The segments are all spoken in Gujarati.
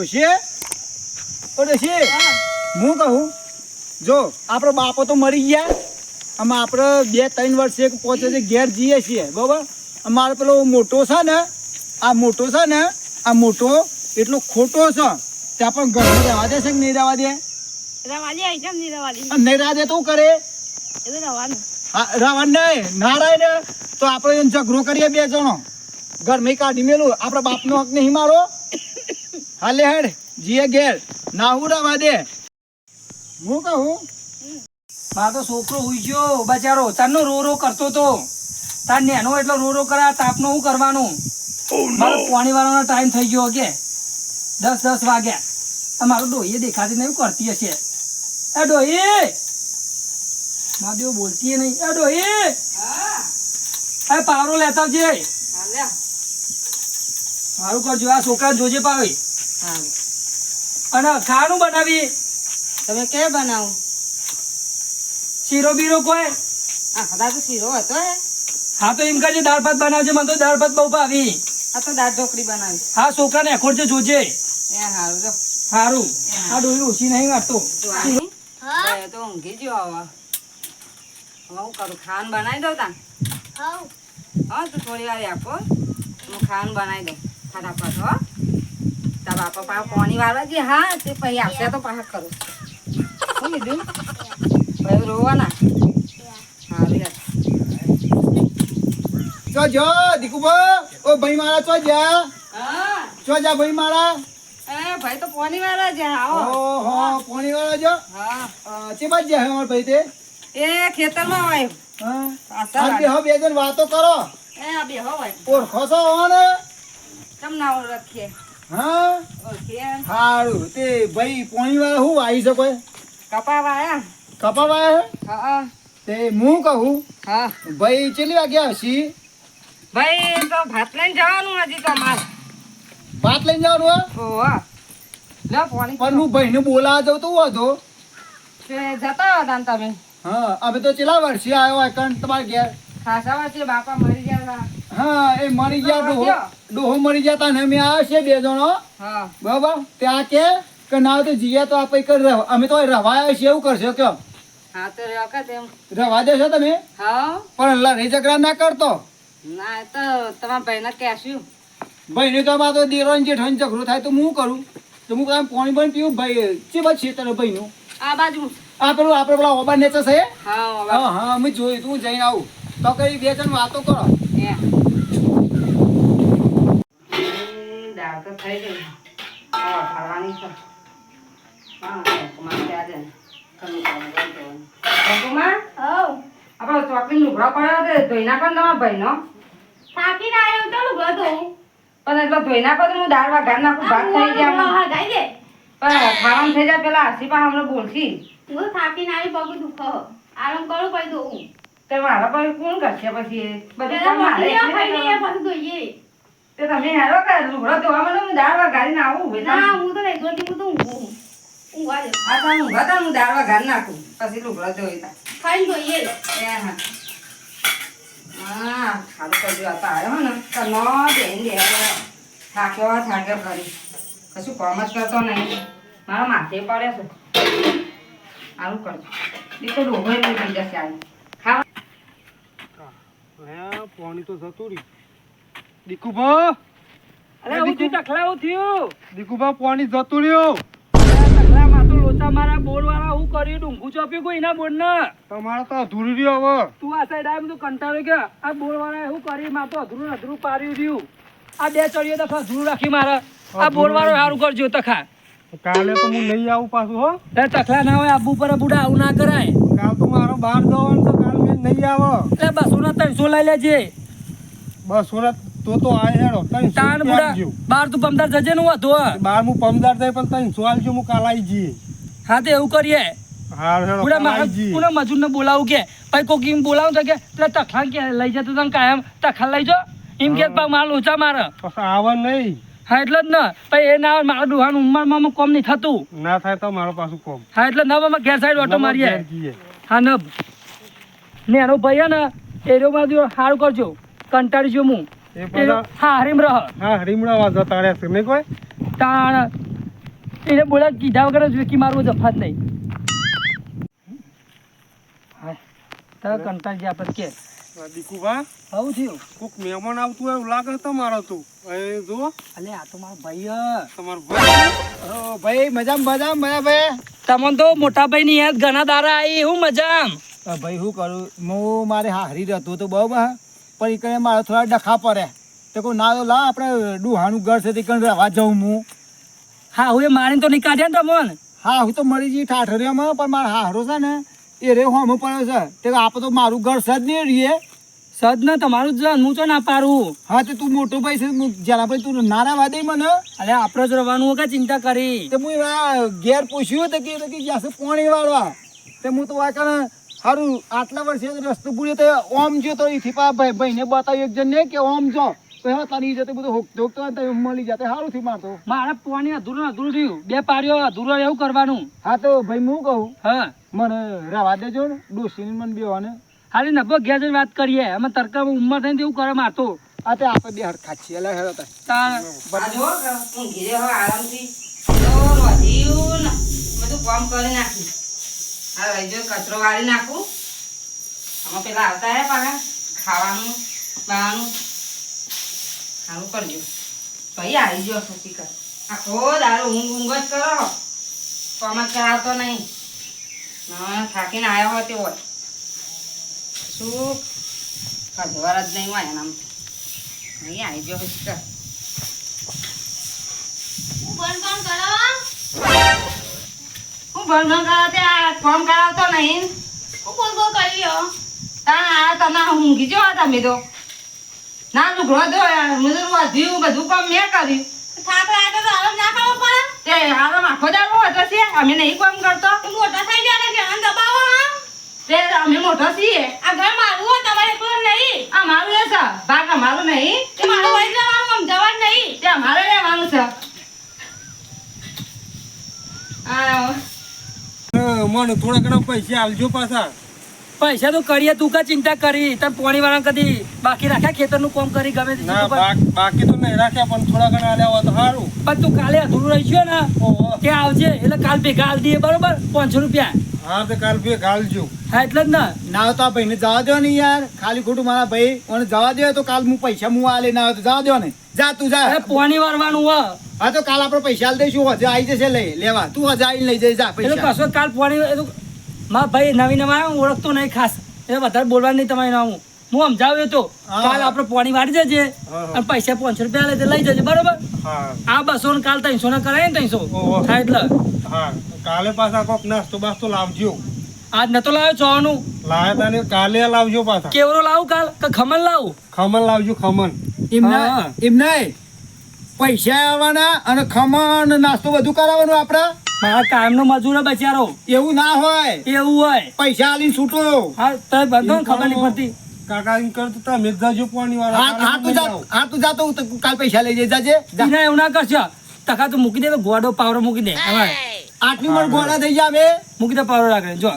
ડોશી ઓ ડોશી હું કહું જો આપણો બાપો તો મરી ગયા. આમાં આપણે બે ત્રણ વર્ષે પહોંચે છે ઘેર જઈએ છીએ બરાબર? અમારો પેલો મોટો છે ને આ મોટો છે ને આ મોટો એટલો ખોટો છે. ત્યાં પણ ઘરમાં રહેવા દે છે કે નહીં રહેવા દે નહીં રહેવા દે તો કરે? રાવણ ને. નારાયણ તો આપણે ઝઘડો કરીએ બે જણો. ઘરમાં કાઢી મેલું આપણા બાપનો હક નહીં મારો. હાલે હેડ જીએ ઘેર. ના હું દે. હું કહું? મારો તો છોકરો હુઈ ગયો બચારો તારનો રો રો કરતો તો. તાર નેનો એટલો રો રો કરા તાપનો શું કરવાનું? મારો પાણી વાળાનો ટાઈમ થઈ ગયો કે દસ દસ વાગ્યા. આ મારો ડોહીએ દેખાતી નહીં કરતી હશે. એ ડોહી! મા દેવ બોલતી નહીં. એ ડોહી! એ પાવરો લેતા આવજે. સારું કરજો આ છોકરા જોજે પાવે. અને ખાવાનું બનાવી. તમે કે બનાવું? શીરો બીરો કોઈ? આ કદાચ તો શીરો હતો હે હા તો એમ કરજે દાળ ભાત બનાવજે મને તો દાળ ભાત બહુ ભાવી. આ તો દાળ ઢોકળી બનાવી. હા છોકરાને એખોડજે જોજે. એ હારું જો. સારું આ ડોહી ઓછી નહીં મારતો હા? એ તો ઊંઘી ગયો આવા હવે હું કરું? ખાન બનાવી દઉં તા હા તો થોડી વાર આપો હું. ખાન બનાવી દઉં. ફટાફટ હો. તારા બાપા પા પાણી વાળવા જે હા તે પછી આવશે તો પાછા કરું શું લીધું પછી રોવાના? સારું યાર. ચો જો દીકુબો. ઓ ભાઈ મારા ચો જા હા. ચો જા ભાઈ મારા? એ ભાઈ તો પોની વાળા છે આવો. ઓહો પોની વાળા જો? હા. ચે બાજ જાય અમાર ભાઈ તે? એ ખેતરમાં હોય હા. આ બે હો બે જણ વાતો કરો. એ આ બે ભાઈ. ઓળખો છો ઓને તમ ના ઓળખીએ હા? ઓળખીએ સારું તે ભાઈ પાણી વાળા હું આવી શકો કપા વાયા કપાવા હે? હા તે હું કહું? હા. ભાઈ ચેલી વાગ્યા હશી ભાઈ તો ભાત લઈને જવાનું હજી તમારે ભાત લઈને જવાનું હે? લે પાણી. પણ હું ભાઈને બોલાવા જાઉં તો હતો તે જતા હતા તમે. હા અમે તો ચેલા વર્ષે આવ્યો એકણ તમારે ઘેર. ખાસા વર્ષે બાપા મરી ગયા હા એ મરી ગયા ડોહો. ડોહો મરી ગયા તા ને અમે આવ્યા છે બે જણો. હા. બરાબર? ત્યાં કે કે ના તો જીયા તો આપણે કર રહ- અમે તો રવા છે એવું કરશો હા તો કે તેમ રવા દેશો તમે? હા. પણ લડી ઝઘડા ના કરતો. ના તો તમારા ભાઈને કહેશું. ભાઈને તો આમાં તો દેરાણી જેઠાણી ઝઘડો થાય તો હું કરું? તો હું કાંઈ પાણી પણ પીવું? ભાઈ જે બસ છે તારે ભાઈનું? આ બાજુ. આ પેલું આપણે પેલા ઓબા નેચર છે? હા હા હા અમે જોયું તું જઈને આવું. તો કઈ બે જણ વાતો કરો એ. હમ, દાળ તો થઈ ગઈ હા ખાવાની છે હા કંકુમાં ત્યાં છે. કંકુમાં આપણો ચોકડી લુગડો પડ્યો તમારા ભાઈનો થાકીને આવ્યો તો લુગડો ધોઉં. પણ એટલો ધોઈ નાખો હું દાળ વઘાર નાખું ભાત થઈ ગયા. પણ ખાવાનું થઈ જાય પેલા આસી પણ હમણાં બોલશી હું થાકીને આવી પગ દુખો આરામ કરું પછી ધોઉં. તો મારા પર કોણ કરશે પછી બધું મારે. પછી ધોઈએ. તે તમે હેરો કે લુગડો ધોવા મને હું દાળ વઘારીને આવું ના હું તો નહીં હું તો ઊંઘું. ઊંઘવા દે. આ તો ઊંઘા તા હું દાળ વઘારી નાખું પછી લુગડો ધોઈ તા. ખાઈને ધોઈએ. એ હા. હા, આ તો આવ્યો ને તો નો બેન દે. થાક્યો થાક્યો કરી કશું કામ જ કરતો નહીં મારા માથે પડે છે સારું કરજો દીકરો એટલું થઈ જશે આવી ખાવા પાણી તો જતું રહ્યું દીકુભા? અરે હું તું ટકલાવું થયું. દીકુભા પાણી જતું રહ્યો. ટકલા માથું લોચા મારા બોર વાળા હું કર્યું ડુંગું ચોપ્યું કોઈ એના બોર ને તમારે તો અધૂરી રહ્યું હવે. તું આ સાઈડ આવી બધું કંટાળ્યો કે આ બોર વાળા કરી મારે તો અધૂરું ને અધૂરું પાર્યું રહ્યું. આ બે ચડીએ તો અધૂરું રાખી મારે. આ બોર વાળો સારું કરજો તખા. કાલે તો હું લઈ આવું પાછું હો. એ તખલા ના હોય આબુ પર બુડા આવું ના કરાય. કાલ તો મારો બહાર જવાનું તો કાલ મેં નહીં આવો. એટલે બસો ના ત્રણસો લઈ લેજે. બસ સુરત તો તો આ હેડો તઈ તાણ બુડા બાર તું પમદાર જજે નું હતો બાર હું પમદાર થઈ પણ તઈ સોળ જો હું કાલ આવી જઈએ. હા તો એવું કરીએ. હા હેડો બુડા મારા પુનઃ મજૂર ને બોલાવું કે ભાઈ કોક એમ બોલાવું તો કે એટલે તખા કે લઈ જતો તને કાયમ તખા લઈ જો. એમ કે પા માલ ઓછા મારે. આવા નહીં. હા એટલે જ ને. ભાઈ એ ના મારા ડોહાનું ઉંમરમાં કોમ નહીં થતું. ના થાય તો મારો પાછું કોમ. હા એટલે નવામાં ઘેર સાઈડ ઓટો મારીએ. હા નબ ને એનો ભાઈ ને એરો બાજુ સારું કરજો. કંટાળી જો હું. એ બધા હા હરીમ રહ. હા રીમડા જતા છે. નહીં કોઈ? તાણ. એને બોલા કીધા વગર જ વેકી મારવું જફાત નહીં. હા તારે કંટાળ ગયા પછી કે. દીકુભા આવું થયું? કોક મહેમાન આવતું હોય એવું લાગે મારો તું. એ જો અલે આ તો મારો ભાઈ હ. તમારો ભાઈ? ઓ ભાઈ મજામ મજામ મજા ભાઈ. તમને તો મોટા ભાઈ ની યાદ ઘણા દારા આવી હું મજા અ ભાઈ હું કરું? હું મારે હારી રહેતો તો બહુ બા પણ એ મારે થોડા ડખા પડે. તો કોઈ ના લા આપણે ડુહાનું ઘર છે તે કણ રહેવા જાઉં હું. હા હું એ મારીને તો નહીં કાઢે ને તમે હા હું તો મરી જઈ ઠાઠરિયામાં પણ મારા હારો છે ને એ રે હોમો પડ્યો છે. તે આપણે તો મારું ઘર સજ નહીં રહીએ સદ ને તમારું જ હું તો ના પારું હા તે તું મોટો ભાઈ છે જરા ભાઈ તું નારા વાદે મને. અરે આપણે જ રહેવાનું કે ચિંતા કરી? તે હું એવા ઘેર પૂછ્યું તો કે છે પોણી વાળવા તે હું તો આ કણ સારું આટલા વર્ષે રસ્તો પૂર્યો તો ઓમ જો તો એથી પા ભાઈ ભાઈને બતાવ્યું એક જણ ને કે ઓમ જો તો હા તારી જતે બધું હોકતો હોકતો તો મળી જાતે સારું થી મારતો મારા પોણી અધૂરું અધૂરું થયું. બે પાર્યો અધૂરો એવું કરવાનું. હા તો ભાઈ હું કહું? હા. મને રહેવા દેજો ને ડોસીને મને બેવાને હાલી નભો ઘેર જઈને વાત કરીએ. અમે તરકા ઉંમર થઈને એવું કરે મારતો આ તે આપણે બે હરખા છીએ એટલે હેરો તાર. હવે આરામથી. બધું કામ કરી નાખ્યું. આ રહી જો કચરો વાળી નાખું. આમાં પેલા આવતા હે પાછા. ખાવાનું બાવાનું સારું કરજો. ભાઈ, આવી ગયો કર આખો દારો ઊંઘ ઊંઘ જ કરો. કામ જ કરાવતો નહીં. થાકીને આવ્યો હોય તે હોય. શું? કદવાર જ નહીં હોય એનામ. નહીં આવી ગયો કર હું બંધ બંધ કરો હું ભણવા કરાવતે આ ફોર્મ કરાવતો નહીં. હું બોલ બોલ કરી લ્યો. તા આ તમે ઊંઘી જો તમે તો. ના લુગડો દો મુજર વધ્યું બધું કામ મેં કર્યું. થાક લાગે તો આરામ ના કરવો પડે. તે હારો આખો દાડો હતો છે અમે નહીં કામ કરતો. મોટા થઈ ગયા ને ધ્યાન દબાવો તે અમે મોટો છીએ. આ ઘર મારું હોય તમારે કોણ નહીં? મારું એ છે ભાગ અમારું નહીં. તે મારું વળી જવાનું જવાનું નહીં. તે અમારે રહેવાનું છે. આ મને થોડા ઘણા પૈસા આલજો પાછા. પૈસા તો કરીએ તું કા ચિંતા કરી? તમે પોણી વાળા કદી બાકી રાખ્યા? ખેતરનું કામ કરી ગમે તે ના. બાક- તો નહીં રાખ્યા પણ થોડા ઘણા આલ્યા હોય તો સારું. પણ તું કાલે અધૂરું રહી ગયો ને. કે આવજે. એટલે કાલ ભેગા આલ દઈએ બરોબર? પાંચસો રૂપિયા. હા તો કાલ બે ઘાલજો હા એટલે જ ને. ના તો આ ભાઈને જવા દો ને યાર. ખાલી ખોટું મારા ભાઈ મને જવા દે તો કાલ હું પૈસા હું આલે ના તો જવા દો ને. જા તું જા. પોણી વારવાનું હો. હા તો કાલ આપણે પૈસા આલી દઈશું. હજે આવી જશે લઈ લેવા. તું હજે આવીને લઈ જઈ જા એટલે પૈસા. કશો કાલ પોણી મારા ભાઈ નવી નવા ઓળખતો નહીં ખાસ. એટલે વધારે બોલવાનું નહીં તમારે ના હું. હું સમજાવ્યો તો કાલ આપણે પોણી વાળી જજે અને પૈસા પાંચસો રૂપિયા લઈ લઈ જજે બરોબર? આ બસો ને કાલ ત્રણસો ને કરાય ને ત્રણસો. થાય એટલે. હા કાલે પાછા કોક નાસ્તો બાસ્તો લાવજો. આજ નતો લાવ્યો ચોવાનું. લાવ્યા તા ને કાલે લાવજો પાછા. કેવરો લાવું કાલ? કે ખમણ લાવું? ખમણ લાવજો ખમણ. એમના એમના પૈસા આવવાના અને ખમણ નાસ્તો બધું કરાવવાનું આપડા મારા કાયમનો મજૂર હે બચારો એવું ના હોય. એવું હોય. પૈસા આલીને છૂટો. હા તો બધો ને ખબર નહીં પડતી. કાકા એમ કરતો તમે જ જજો પાણી વાળા હા તું જા હા તું જાતો હું કાલ પૈસા લઈ જાજે. જા. એવું ના કરશો. ટકા તો મૂકી દે ગોડો પાવડો મૂકી દે. હવે. આટલી મણ ઘોડા થઈ જાવે મૂકી દે પાવડો રાખે જો.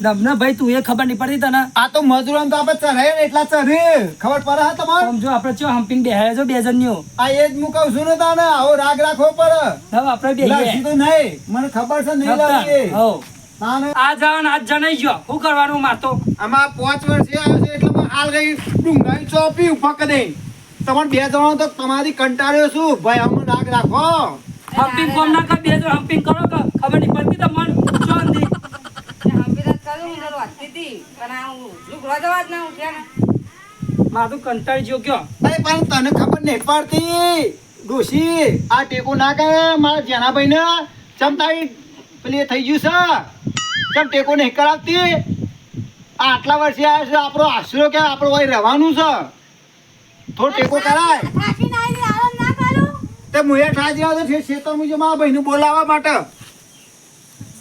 ભાઈ તું એ ખબર નહીં પડતી તને. આ તો મજૂરો તો આપણે ચરે ને એટલા ચરે ખબર પડે હા તમારે? સમજો જો આપણે ચો હમ્પિંગ બેહાય છો બે જણ આ એ જ હું કહું છું ને તાને આવો રાગ રાખવો પડે. હવે આપણે બે તો નહીં. મને ખબર છે નહીં લાગી હો આ જવાન આજ જણાઈ ગયો. શું કરવાનું મારતો આમાં પાંચ વર્ષ આવ્યો હાલ ગઈ ડુંગાઈ ચોપી ફક દે. તમારે બે જવાનો તો તમારી કંટાળ્યો છું. ભાઈ અમને રાગ રાખો. હમ્પિંગ કોમ ના કર બે જણ હમ્પિંગ કરો કે ખબર નહીં પડતી કરું તો મન જ ના ને. મારું કંટાળી ગયો અરે પણ તને ખબર નહીં પડતી. ડોશી આ ટેકો ના કરે. મારા જેનાભાઈ ને ચમતાઈ પેલી થઈ ગયું છે. ચમ ટેકો નહીં કરાવતી? આટલા વર્ષે આવ્યા છે, આપણો આશરો કે આપણો ભાઈ રહેવાનું છે. થોડો ટેકો કરાય. તે મુએ ઠાજી આવ્યો છે શેતર મુજબ મારા ભાઈને બોલાવવા માટે.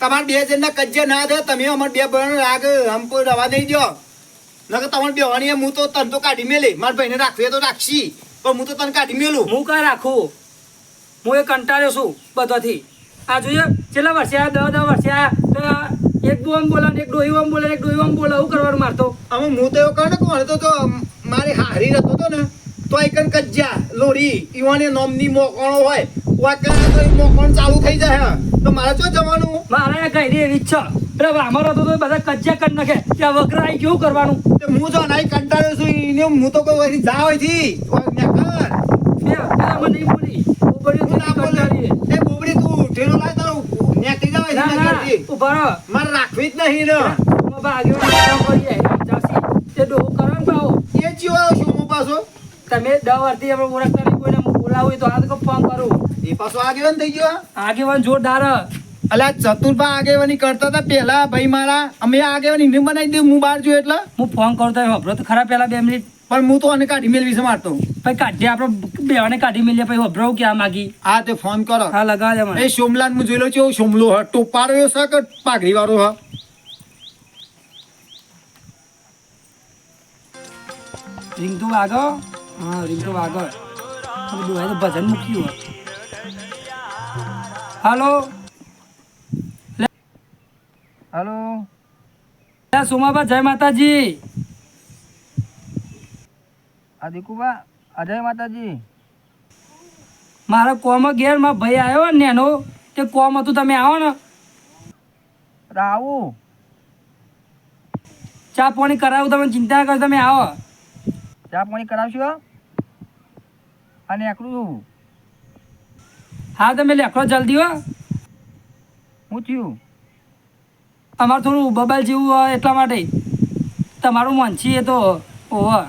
તમારે બે જણના કજ્જે ના થાય, તમે અમારે બે બહેનો રાગ કોઈ રવા નહીં દો નકર તમારે બેવાની હું તો તને તો કાઢી મેલી. મારા ભાઈને રાખવી તો રાખશી. પણ હું તો તને કાઢી મેલું. હું કઈ રાખું? હું એ કંટાળ્યો છું, બધાથી. આ જોઈએ છેલ્લા વર્ષે આ દસ દસ વર્ષે આ તો એક ડોમ બોલે ને એક ડોહી આમ બોલે એક ડોહી આમ બોલે એવું કરવાનું મારતો અમે હું તો એવું કહું ને કોણ તો તો મારી હારી રહેતો તો ને તો એક કજ્જા લોરી ઈવાને નોમની મોકણો હોય. વાકા તો મોકણ ચાલુ થઈ જાય તો મારે શું જવાનું? મારે કઈ દે એવી ઈચ્છા. એટલે અમારો તો બધા કજ્જા કરી નાખે. કે આવી કેવું કરવાનું? હું જો નાઈ કંટાળ્યો છું ઈને હું તો કોઈ વરી જા હોયથી. મને બોલી. બોબડી તું ના બોલે. એ બોબડી તું ઠેલો લાય તારો નેકરી જાવ ના ના ઊભા રહો. મારે રાખવી જ નહીં ને કામ તે ડોહો કરો ને એ ચીવો છું હું પાછો. તમે દસ વર્ષથી આપણે ઓળખતા નહીં કોઈને બોલાવું તો તો ફોન કરું. એ પાછો આગેવાન થઈ ગયો આગેવાન જોરદાર. હ. અલ્યા ચતુરભા આગેવાની કરતા હતા પેલા ભાઈ મારા. અમે આગેવાની બનાવી દઉં હું બહાર જોયો એટલે. હું ફોન કરતો તો હબરો તો ખરા પેલા બે મિનિટ. પણ હું તો આને કાઢી મેળવી છે મારતો પછી કાઢી આપણે બેવાને કાઢી મેલે પછી હબરો ક્યાં માગી? હા તે ફોન કરો. હા લગાવે મને. એ સોમલાન હું જોઈ લો છું સોમલો હ ટોપારો એવો છે કે પાઘડી વાળો હ? રિંગ તો વાગો? હા રિંગ તો વાગો. ડોહાએ તો ભજન મૂક્યું હે. હાલો? હાલો? સોમાબા જય માતાજી. આ દીકુબા અજય માતાજી. મારા કોમ ઘેર મારા ભાઈ આવ્યો ને એનો તે કોમ હતું તમે આવો ને. આવું ચા પાણી કરાવું તમે ચિંતા ના કરો તમે આવો. ચા પાણી કરાવશો? અને એકલું હા તમે લેખો જલ્દી હો. હું થયું? અમારે થોડું બબાલ જેવું હોય એટલા માટે. તમારું મનછી એ તો ઓહ.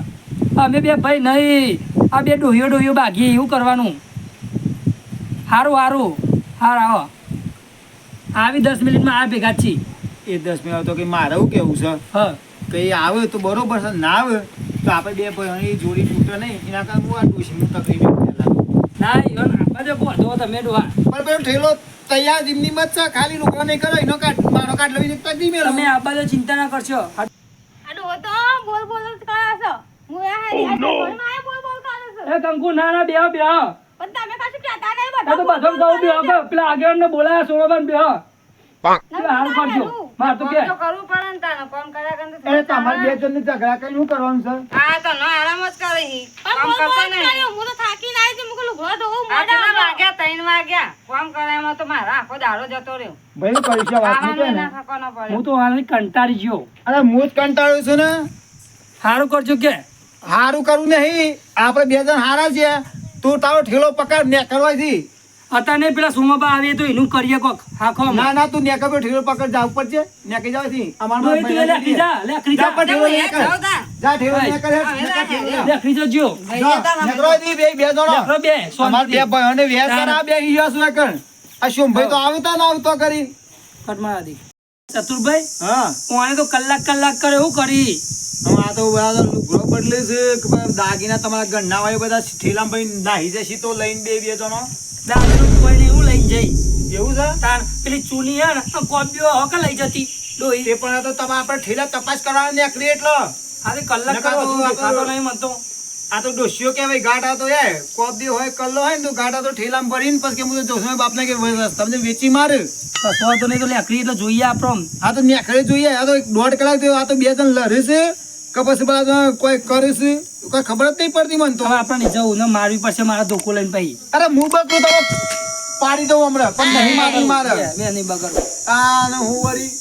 અમે બે ભાઈ નહીં. આ બે ડોહીઓ ડોહીઓ બાગી એવું કરવાનું. સારું સારું હાર આવો. આવી દસ મિનિટમાં આ ભેગા છી એ દસ મિનિટ તો કે મારે એવું કેવું છે? હા. કે એ આવે તો બરોબર છે ના આવે તો આપણે બે ભાઈઓની જોડી તૂટે નહીં. એના કારણે હું આ ડોશીનું તકલીફ ના ઈવન આપવા જો બોધો તમે ડોહા. પણ પેલો ઠેલો તૈયાર જીમની મત છે ખાલી રોકડા નહીં કરો એનો કાટ મારો કાટ લઈને તકલીફ મેળવો. તમે આપવા જો ચિંતા ના કરશો. આ ડોહો તો બોલ બોલ કરે હું આ હારી આ ઘરમાં આયા બોલ બોલ કરે છે. એ કંકુ ના ના બેહો બેહો. પણ તમે કશું કહેતા નહીં એ તો બધો કહું બેહો કે પેલા આગેવાનને બોલાયા સોમાબાન બેહો પેલા હાલ કરજો. માર તો કે કરવું પડે ને તાને કોમ કર્યા કરે તો એ તમારે બે જણને ઝઘડા કરીને શું કરવાનું છે? આ તો નો આરામ જ કરે ઈ. પણ કામ બોલ નહીં. હું તો થાકી ના આવી મુકું લુગડો ધોવું આ મોડા વાગ્યા? ત્રણ વાગ્યા. કોમ કરે તો મારા આખો દાડો જતો રહ્યો. ભાઈ પૈસા વાત? નહીં ને હું તો હાલ કંટાળી ગયો અરે હું જ કંટાળ્યો છું ને. સારું કરજો કે. સારું કરવું નહીં. આપણે બે જણ હારા છીએ. તું તારો ઠેલો પકડ ને કરવાથી. અત્યારે પેલા સોમાબા આવે તો એનું કરીએ કોક હાખો ના ના તું નેકર પર ઠેલો પકડ જા ઉપર છે. નેકી જાવથી અમારમાં તું એ લેખી જા લેખી જા જા પર ઠેલો નેકર જા ઠેલો ભાઈ. નેકર લે ખીજો જો. નેકરો ભાઈ. નેકરવાથી બે બે જણો. નેકરો બે અમાર બે શાંતિથી. ભાઈઓને વેર કર આ બે ઈયો શું કર. આ શોમભાઈ તો આવતા ના આવતો કરી. કટમાં આદી. ચતુરભાઈ હા. કોણે તો કલાક કલાક કરે એવું કરી. આ તો બધા લુગડો બદલે છે દાગીના તમારા ઘરના વાળી બધા ઠેલામાં ભાઈ નાહી જશે તો લઈને બે બે જણો. દારૂનું કોઈને એવું લઈ જઈ એવું છે? તાર પેલી ચૂની હે ને કોપીઓ હકે લઈ જતી? ડોહી. તે પણ તો તમે આપણે ઠેલા તપાસ કરવાની નીકળી એટલો આજે કલાક કરો નહીં મને તો આ તો ડોશીઓ કહેવાય ગાટા તો એ કોપી હોય કલ્લો હોય ને તો ગાટા તો ઠેલામાં ભરીને પછી કેમ હું જોશો બાપને કે તમને વેચી માર. કસો તો નહીં તો લેકડી એટલે જોઈએ આપણો આ તો નેકળે જોઈએ આ તો દોઢ કલાક થયો આ તો બે જણ લડે છે કે પછી બધા કોઈ કરે છે કોઈ ખબર જ નહીં પડતી મને તો. આપણને આપણે જવું ને મારવી પડશે મારા ધોકો લઈને ભાઈ અરે હું બકરું તો પાડી દઉં હમણાં પણ નહીં મારી મારે. મેં નહીં બગડવું. આ હું વળી